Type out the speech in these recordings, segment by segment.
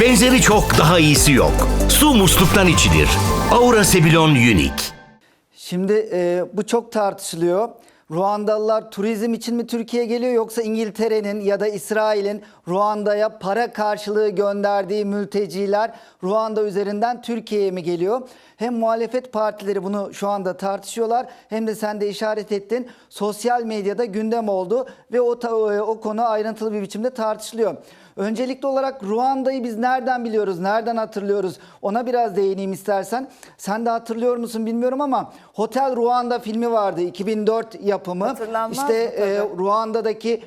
Benzeri çok daha iyisi yok. Su musluktan içilir. Aura Sebilon Unique. Şimdi e, bu çok tartışılıyor. Ruandalılar turizm için mi Türkiye'ye geliyor yoksa İngiltere'nin ya da İsrail'in Ruanda'ya para karşılığı gönderdiği mülteciler Ruanda üzerinden Türkiye'ye mi geliyor? Hem muhalefet partileri bunu şu anda tartışıyorlar hem de sen de işaret ettin. Sosyal medyada gündem oldu ve o, ta- o konu ayrıntılı bir biçimde tartışılıyor. Öncelikli olarak Ruanda'yı biz nereden biliyoruz, nereden hatırlıyoruz? Ona biraz değineyim istersen. Sen de hatırlıyor musun bilmiyorum ama Hotel Ruanda filmi vardı 2004 yapımı. Hatırlanmaz işte e, Ruanda'daki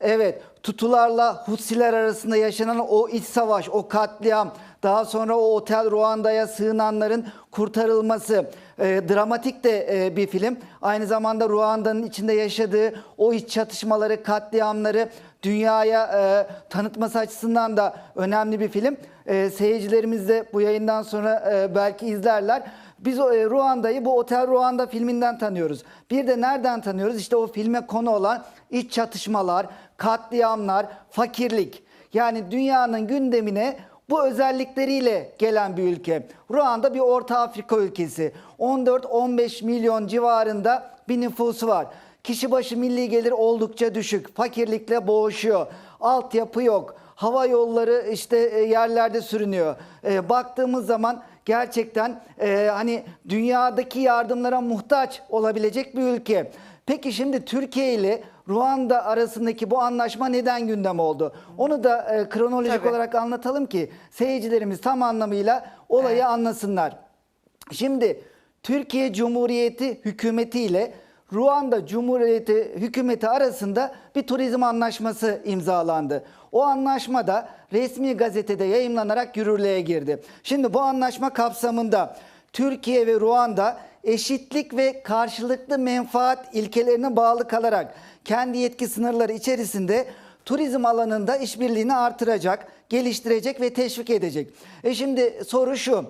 evet Tutularla Hutsiler arasında yaşanan o iç savaş, o katliam, daha sonra o Otel Ruanda'ya sığınanların kurtarılması e, dramatik de e, bir film. Aynı zamanda Ruanda'nın içinde yaşadığı o iç çatışmaları, katliamları dünyaya e, tanıtması açısından da önemli bir film. E, seyircilerimiz de bu yayından sonra e, belki izlerler. Biz e, Ruanda'yı bu Otel Ruanda filminden tanıyoruz. Bir de nereden tanıyoruz? İşte o filme konu olan iç çatışmalar, katliamlar, fakirlik. Yani dünyanın gündemine bu özellikleriyle gelen bir ülke. Ruanda bir Orta Afrika ülkesi. 14-15 milyon civarında bir nüfusu var. Kişi başı milli gelir oldukça düşük. Fakirlikle boğuşuyor. Altyapı yok. Hava yolları işte e, yerlerde sürünüyor. E, baktığımız zaman gerçekten e, hani dünyadaki yardımlara muhtaç olabilecek bir ülke. Peki şimdi Türkiye ile Ruanda arasındaki bu anlaşma neden gündem oldu? Onu da e, kronolojik Tabii. olarak anlatalım ki seyircilerimiz tam anlamıyla olayı anlasınlar. Şimdi Türkiye Cumhuriyeti hükümeti ile Ruanda Cumhuriyeti hükümeti arasında bir turizm anlaşması imzalandı. O anlaşmada resmi gazetede yayımlanarak yürürlüğe girdi. Şimdi bu anlaşma kapsamında Türkiye ve Ruanda eşitlik ve karşılıklı menfaat ilkelerine bağlı kalarak kendi yetki sınırları içerisinde turizm alanında işbirliğini artıracak, geliştirecek ve teşvik edecek. E şimdi soru şu.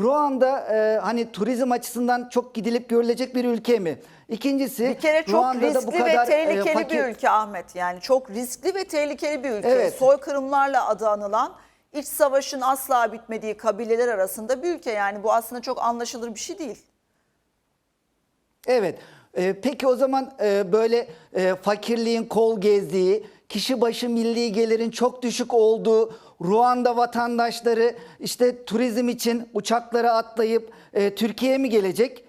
Ruanda e, hani turizm açısından çok gidilip görülecek bir ülke mi? İkincisi Bir kere çok Ruanda'da bu riskli kadar, ve e, tehlikeli fakir- bir ülke Ahmet. Yani çok riskli ve tehlikeli bir ülke. Evet. Soykırımlarla adı anılan, iç savaşın asla bitmediği kabileler arasında bir ülke. Yani bu aslında çok anlaşılır bir şey değil. Evet. Ee, peki o zaman e, böyle e, fakirliğin kol gezdiği, kişi başı milli gelirin çok düşük olduğu Ruanda vatandaşları işte turizm için uçaklara atlayıp e, Türkiye'ye mi gelecek?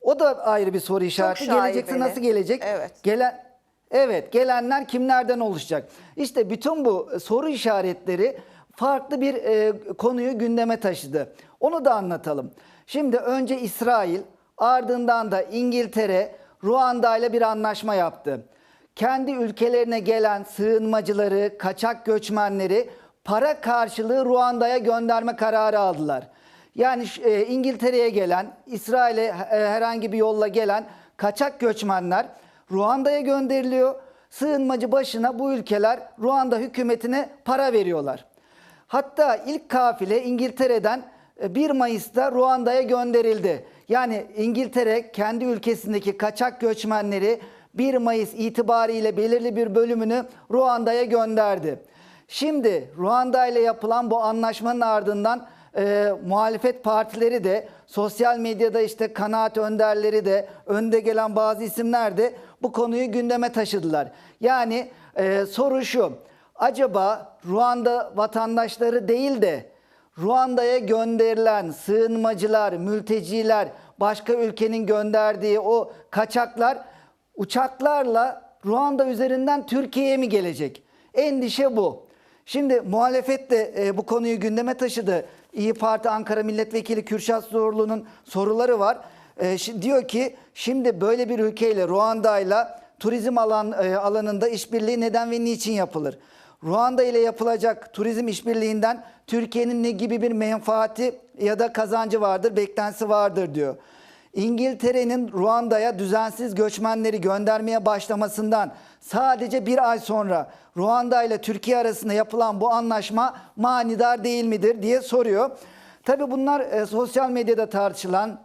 O da ayrı bir soru işareti. Gelecekse nasıl gelecek? Evet. Gelen Evet, gelenler kimlerden oluşacak? İşte bütün bu soru işaretleri farklı bir e, konuyu gündeme taşıdı. Onu da anlatalım. Şimdi önce İsrail, ardından da İngiltere Ruanda ile bir anlaşma yaptı. Kendi ülkelerine gelen sığınmacıları, kaçak göçmenleri para karşılığı Ruanda'ya gönderme kararı aldılar. Yani e, İngiltere'ye gelen, İsrail'e e, herhangi bir yolla gelen kaçak göçmenler Ruanda'ya gönderiliyor. Sığınmacı başına bu ülkeler Ruanda hükümetine para veriyorlar. Hatta ilk kafile İngiltere'den e, 1 Mayıs'ta Ruanda'ya gönderildi. Yani İngiltere kendi ülkesindeki kaçak göçmenleri 1 Mayıs itibariyle belirli bir bölümünü Ruanda'ya gönderdi. Şimdi Ruanda ile yapılan bu anlaşmanın ardından e, muhalefet partileri de sosyal medyada işte kanaat önderleri de önde gelen bazı isimler de bu konuyu gündeme taşıdılar. Yani e, soru şu acaba Ruanda vatandaşları değil de Ruanda'ya gönderilen sığınmacılar, mülteciler, başka ülkenin gönderdiği o kaçaklar uçaklarla Ruanda üzerinden Türkiye'ye mi gelecek? Endişe bu. Şimdi muhalefet de e, bu konuyu gündeme taşıdı. İyi Parti Ankara Milletvekili Kürşat Zorlu'nun soruları var. E, diyor ki şimdi böyle bir ülkeyle Ruanda'yla turizm alan e, alanında işbirliği neden ve niçin yapılır? Ruanda ile yapılacak turizm işbirliğinden Türkiye'nin ne gibi bir menfaati ya da kazancı vardır, beklentisi vardır diyor. İngiltere'nin Ruanda'ya düzensiz göçmenleri göndermeye başlamasından sadece bir ay sonra Ruanda ile Türkiye arasında yapılan bu anlaşma manidar değil midir diye soruyor. Tabii bunlar e, sosyal medyada tartışılan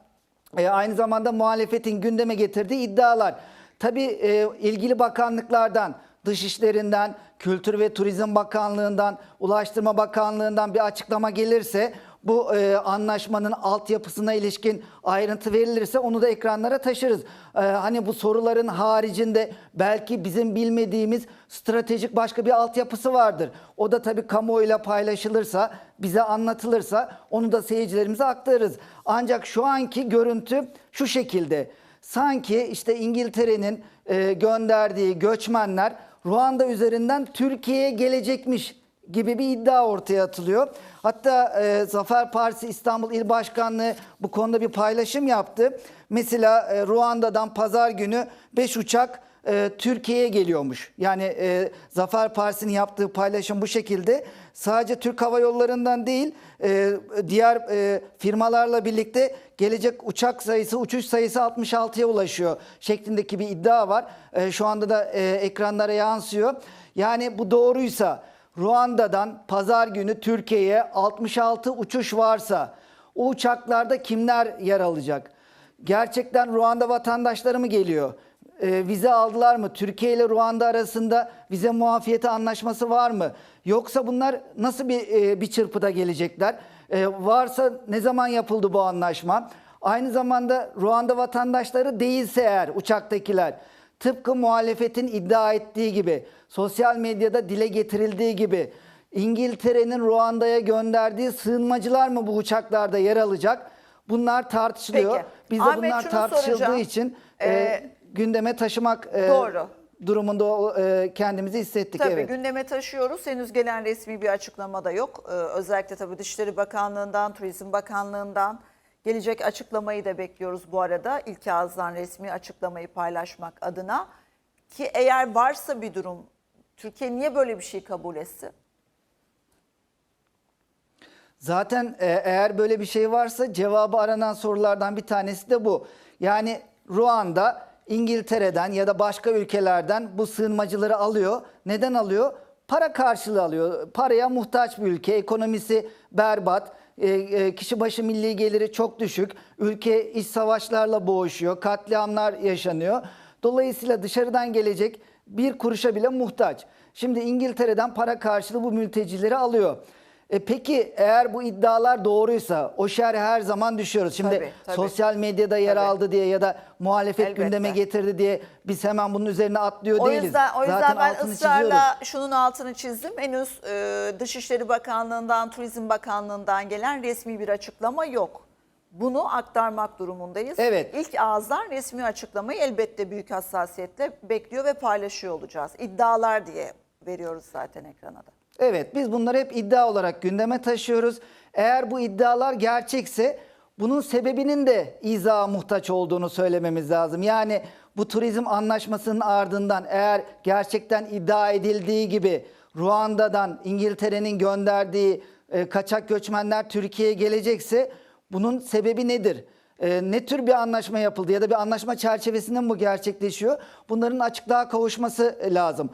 e, aynı zamanda muhalefetin gündeme getirdiği iddialar. Tabii e, ilgili bakanlıklardan, dışişlerinden, Kültür ve Turizm Bakanlığı'ndan, Ulaştırma Bakanlığı'ndan bir açıklama gelirse bu e, anlaşmanın altyapısına ilişkin ayrıntı verilirse onu da ekranlara taşırız. E, hani bu soruların haricinde belki bizim bilmediğimiz stratejik başka bir altyapısı vardır. O da tabii kamuoyuyla paylaşılırsa, bize anlatılırsa onu da seyircilerimize aktarırız. Ancak şu anki görüntü şu şekilde. Sanki işte İngiltere'nin e, gönderdiği göçmenler Ruanda üzerinden Türkiye'ye gelecekmiş gibi bir iddia ortaya atılıyor. Hatta e, Zafer Partisi İstanbul İl Başkanlığı bu konuda bir paylaşım yaptı. Mesela e, Ruanda'dan pazar günü 5 uçak e, Türkiye'ye geliyormuş. Yani e, Zafer Partisi'nin yaptığı paylaşım bu şekilde. Sadece Türk Hava Yolları'ndan değil e, diğer e, firmalarla birlikte gelecek uçak sayısı, uçuş sayısı 66'ya ulaşıyor şeklindeki bir iddia var. E, şu anda da e, ekranlara yansıyor. Yani bu doğruysa Ruanda'dan pazar günü Türkiye'ye 66 uçuş varsa o uçaklarda kimler yer alacak? Gerçekten Ruanda vatandaşları mı geliyor? Ee, vize aldılar mı? Türkiye ile Ruanda arasında vize muafiyeti anlaşması var mı? Yoksa bunlar nasıl bir e, bir çırpıda gelecekler? Ee, varsa ne zaman yapıldı bu anlaşma? Aynı zamanda Ruanda vatandaşları değilse eğer uçaktakiler tıpkı muhalefetin iddia ettiği gibi sosyal medyada dile getirildiği gibi İngiltere'nin Ruanda'ya gönderdiği sığınmacılar mı bu uçaklarda yer alacak? Bunlar tartışılıyor. Peki. Biz de Ahmet, bunlar tartışıldığı soracağım. için e, Ee, gündeme taşımak e, Doğru. durumunda e, kendimizi hissettik. Tabii evet. gündeme taşıyoruz. Henüz gelen resmi bir açıklama da yok. Ee, özellikle tabii Dışişleri Bakanlığı'ndan, Turizm Bakanlığı'ndan gelecek açıklamayı da bekliyoruz bu arada. İlk ağızdan resmi açıklamayı paylaşmak adına. Ki eğer varsa bir durum, Türkiye niye böyle bir şey kabul etsin? Zaten e, eğer böyle bir şey varsa cevabı aranan sorulardan bir tanesi de bu. Yani Ruanda İngiltere'den ya da başka ülkelerden bu sığınmacıları alıyor. Neden alıyor? Para karşılığı alıyor. Paraya muhtaç bir ülke. Ekonomisi berbat. E, e, kişi başı milli geliri çok düşük. Ülke iç savaşlarla boğuşuyor. Katliamlar yaşanıyor. Dolayısıyla dışarıdan gelecek bir kuruşa bile muhtaç. Şimdi İngiltere'den para karşılığı bu mültecileri alıyor. E peki eğer bu iddialar doğruysa o şer her zaman düşüyoruz. Şimdi Tabii, tabii. sosyal medyada yer Tabii. aldı diye ya da muhalefet Elbette. gündeme getirdi diye biz hemen bunun üzerine atlıyor O değiliz. yüzden, o yüzden Zaten ben ısrarla çiziyoruz. şunun altını çizdim. Henüz e, Dışişleri Bakanlığı'ndan, Turizm Bakanlığı'ndan gelen resmi bir açıklama yok. Bunu aktarmak durumundayız. Evet. İlk ağızdan resmi açıklamayı elbette büyük hassasiyetle bekliyor ve paylaşıyor olacağız. İddialar diye veriyoruz zaten ekrana da. Evet biz bunları hep iddia olarak gündeme taşıyoruz. Eğer bu iddialar gerçekse bunun sebebinin de izaha muhtaç olduğunu söylememiz lazım. Yani bu turizm anlaşmasının ardından eğer gerçekten iddia edildiği gibi Ruanda'dan İngiltere'nin gönderdiği e, kaçak göçmenler Türkiye'ye gelecekse bunun sebebi nedir? E, ne tür bir anlaşma yapıldı ya da bir anlaşma çerçevesinde mi bu gerçekleşiyor? Bunların açıklığa kavuşması lazım.